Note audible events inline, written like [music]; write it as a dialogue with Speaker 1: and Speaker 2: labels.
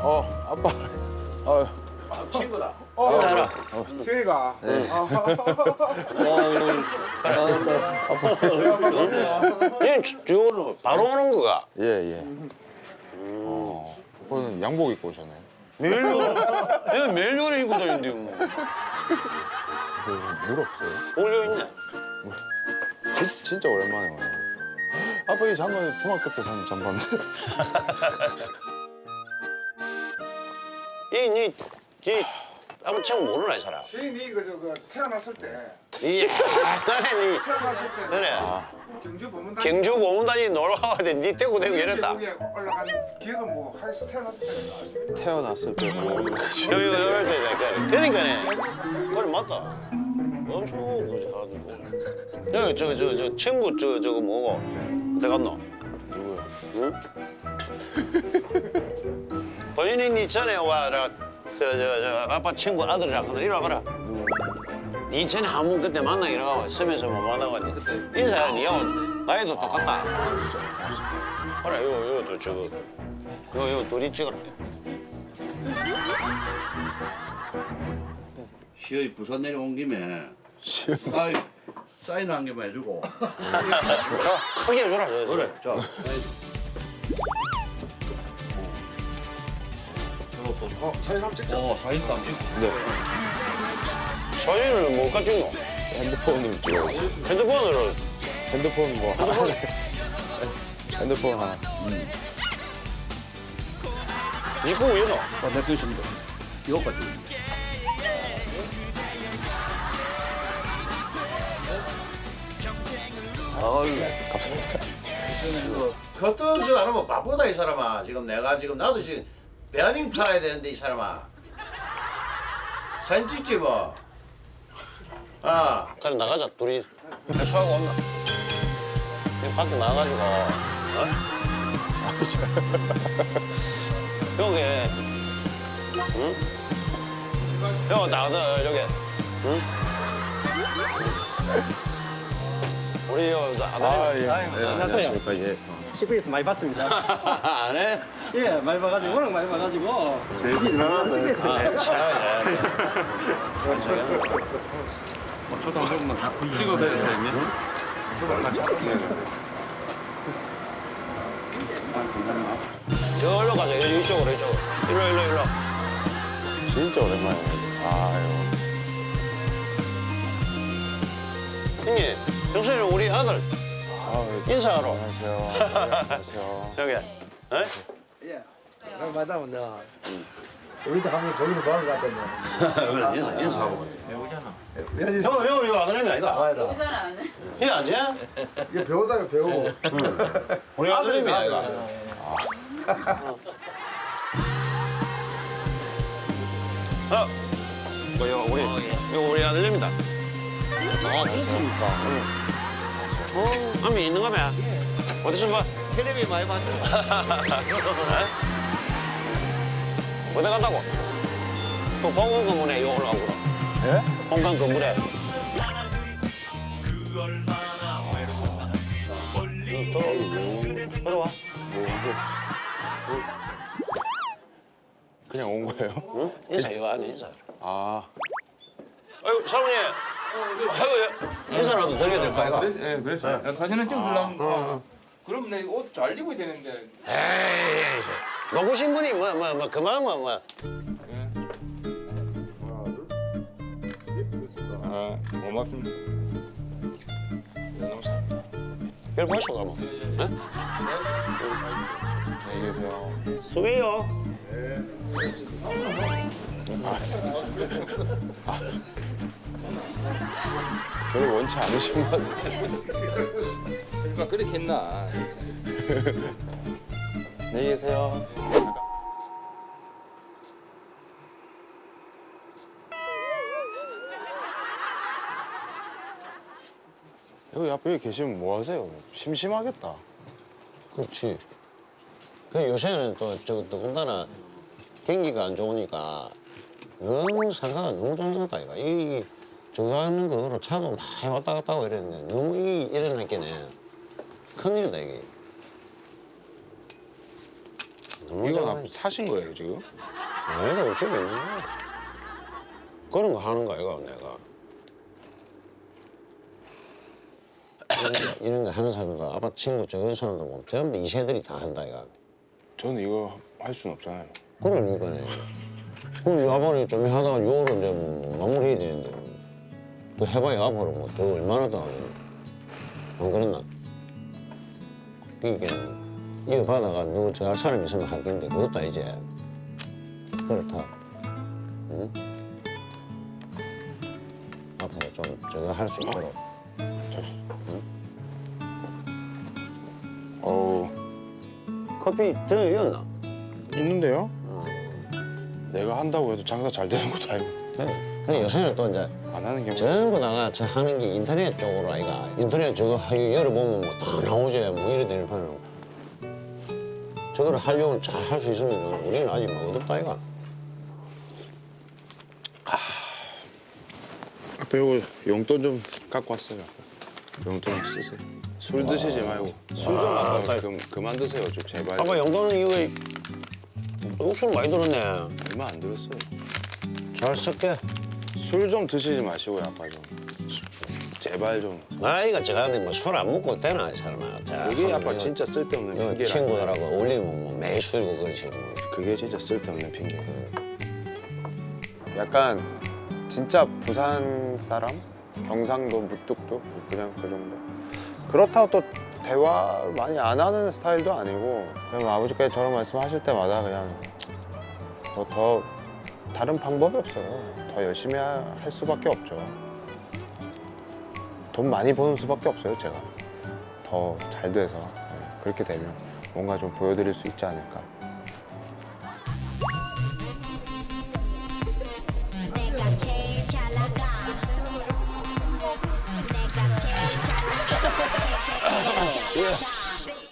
Speaker 1: 어, 아빠. 어,
Speaker 2: 친구다.
Speaker 3: 어,
Speaker 2: 따라.
Speaker 3: 승희가.
Speaker 2: 얘 주로 바로 오는 거가.
Speaker 1: 예, 예. 어, 아빠는 양복 입고 오셨나요?
Speaker 2: 매일. 얘는 매일 요래 입고 다니는데 뭐.
Speaker 1: 물 없어요?
Speaker 2: 올려 있네.
Speaker 1: 지- 진짜 오랜만에 오네요. 아빠 이 잠바 중학교 때 산 잠바인데.
Speaker 2: 이, 니, 이, 아무 참 모르나, 이 사람.
Speaker 3: 승희 그저 그 태어났을 때
Speaker 2: 이, 나는 이,
Speaker 3: 태어났을 때
Speaker 2: 그래.
Speaker 3: 경주 보문단
Speaker 2: 경주 보문단이 놀러 와는데 니 떼고 대고 이랬다.
Speaker 3: 여기 올라간 기억은 뭐 하여서 태어났을 때 아시겠죠?
Speaker 1: 태어났을 때 뭐.
Speaker 2: 여기, 이럴 때, 그래. 그러니까네. 그래, 맞다. 엄청 무지하고. 여기, 저, 저, 저, 친구, 저, 저거 뭐고? 어디 갔노?
Speaker 1: 누구요?
Speaker 2: 응? [laughs] 본인이 니 전에 와 라 저 저 저 아빠 친구 아들이랑 하더라 이리 와봐라 니 전에 한 번 그때 만나기로 하고 섬에서 못 만나고 인사해 니하고 나이도 똑같다. 그래 이거 이것도 저거. 이거 이거 둘이 찍어라.
Speaker 4: 시어이 부산 내려온 김에 사인 사인 한 개만 해주고.
Speaker 2: 크게 해주라 저 저.
Speaker 4: 그래 자. 사인
Speaker 3: 어 사진 한번 찍자.
Speaker 4: 어 사인 딱 찍고.
Speaker 1: 네.
Speaker 2: 사진을 뭐가 찍노?
Speaker 1: 핸드폰으로.
Speaker 2: 핸드폰으로.
Speaker 1: 핸드폰 뭐 하나. 핸드폰? 하나.
Speaker 2: 니거 왜노?
Speaker 4: 어, 내거 있습니다. 이거까지.
Speaker 1: 감사합니다.
Speaker 2: 그것도 지금 알아봐 바쁘다 이 사람아. 지금 내가 지금 나도 지금 베어링 팔아야 되는데 이 사람아. 사진 찍지 뭐 아, 그래 나가자 둘이 수하고 온나 여기 밖에 나가가지고 어? 여기 응? 여기 나가자 여기 응? 우리 여기
Speaker 1: 아,
Speaker 2: 아들
Speaker 1: 예. 네, 안녕하십니까. 예.
Speaker 5: CV에서 많이 봤습니다.
Speaker 2: 안 해?
Speaker 5: 예, 많이 봐가지고 워낙 많이 봐가지고
Speaker 2: 아, 잘하네.
Speaker 4: 저도 한 번만 찍어드려요 사장님
Speaker 2: 저기로 가자. 여기 이쪽으로, 이쪽으로. 일로, 일로, 일로.
Speaker 1: 진짜 오랜만에 오네요. 아유.
Speaker 2: 형님, 형수님 우리 아들
Speaker 1: 아유.
Speaker 2: 인사하러.
Speaker 1: 안녕하세요. 네, 안녕하세요.
Speaker 2: 여기. 에?
Speaker 6: 예. 나 마다면 내가 우리도 한번 돌리는 거한 것 같던데.
Speaker 2: 그래, 인사, 인사하고.
Speaker 6: 왜냐지
Speaker 2: 형, 형, 이거 아들님이 아니다.
Speaker 6: 봐야라.
Speaker 2: 형, 아지?
Speaker 6: 이거 배우다가 배우고.
Speaker 2: 우리 아들님이 아이가. 어, 뭐, 이거 우리, 이거 우리 아들님이다. 아, 됐습니까? 어, 암이 있는 거면 어디서 봐?
Speaker 5: 텔레비 많이 봤죠. [laughs]
Speaker 2: 어디 간다고? 또 공원 건물에 이거 올라가고 그럼.
Speaker 1: 예?
Speaker 2: 공간 건물에. 들어와.
Speaker 1: 그냥 온 거예요?
Speaker 2: 응? 인사 이거 안에 인사.
Speaker 1: 아.
Speaker 2: 아유 사모님. 아유 인사라도 드려야 될까 이거?
Speaker 7: 예, 그랬어요. 사진을 찍으려면 어. 그럼 내 옷 잘 입어야 되는데
Speaker 2: 에이, 노구 신 분이 뭐 뭐 뭐 그만 뭐 뭐.
Speaker 7: 아, 고맙습니다.
Speaker 2: 별 보시고 가면.
Speaker 1: 안녕히 계세요.
Speaker 2: 수고해요.
Speaker 1: 별로 원치 않으신 것 같아요.
Speaker 7: 설마 그렇게 했나?
Speaker 1: 안녕히 계세요. 여기 앞에 계시면 뭐 하세요? 심심하겠다.
Speaker 2: 그렇지. 그 요새는 또저 더군다나 경기가 안 좋으니까 너무 상가가 너무 이거 이 저거 하는 거로 차도 많이 왔다 갔다 하고 이랬는데 너무 이 일어났겠네 큰일이다 이게 너무 좋아.
Speaker 1: 아, 사신 거예요 지금?
Speaker 2: 집에 있는 거야 그런 거 하는 거야 이거 내가 이런 거, 이런 거 하는 사람들 아빠 친구 저런 사람들 보면 전부 이 세들이 다 한다 이거
Speaker 1: 저는 이거 할 수는 없잖아요.
Speaker 2: 그러니까네. 그럼 이 아빠는 좀 하다가 요를 이제 뭐 마무리해야 되는데 또 해봐야 앞으로 뭐더 얼마나 더 하겠나. 안 그랬나? 그러니까 이거 받아가 누구 저할 사람 있으면 할 건데 그것도 이제 그렇다. 응? 앞으로 좀 저거 할 수 있도록.
Speaker 1: 어우
Speaker 2: 커피 저였나?
Speaker 1: 있는데요? 내가 한다고 해도 장사 잘 되는 것도 아니고
Speaker 2: 그래. 그래 요새는 또 이제
Speaker 1: 안 하는 게
Speaker 2: 전부 다가 저 하는 게 인터넷 쪽으로 아이가 인터넷 저거 하여 열어보면 뭐 다 나오지 뭐 이래 되는 판은 저거를 활용을 잘 할 수 있으면 우리는 아직 뭐 어렵다 아이가
Speaker 1: 아빠 이거 용돈 좀 갖고 왔어요. 용돈 좀 쓰세요. 술 드시지 말고 술좀 아, 그, 그만 드세요 좀 제발.
Speaker 2: 아빠 영돈은 이거 욕심 많이 들었네
Speaker 1: 얼마 안 들었어요.
Speaker 2: 잘 쓸게
Speaker 1: 술 좀 드시지 마시고요 아빠 좀. 제발 좀.
Speaker 2: 나이가 제가는데 뭐술 안 먹고 되나 이 사람아 자, 하면
Speaker 1: 아빠
Speaker 2: 이거-
Speaker 1: 진짜 쓸데없는
Speaker 2: 이거
Speaker 1: 핑계라.
Speaker 2: 친구들하고 어울리면 뭐 매일 술이고 그러지 뭐.
Speaker 1: 그게 진짜 쓸데없는 핑계. 약간 진짜 부산 사람? 경상도 무뚝뚝 그냥 그 정도. 그렇다고 또 대화 많이 안 하는 스타일도 아니고 그냥 아버지께서 저런 말씀하실 때마다 그냥 뭐 더 다른 방법이 없어요. 더 열심히 하- 할 수밖에 없죠. 돈 많이 버는 수밖에 없어요, 제가. 더 잘 돼서 네, 그렇게 되면 뭔가 좀 보여드릴 수 있지 않을까. yeah.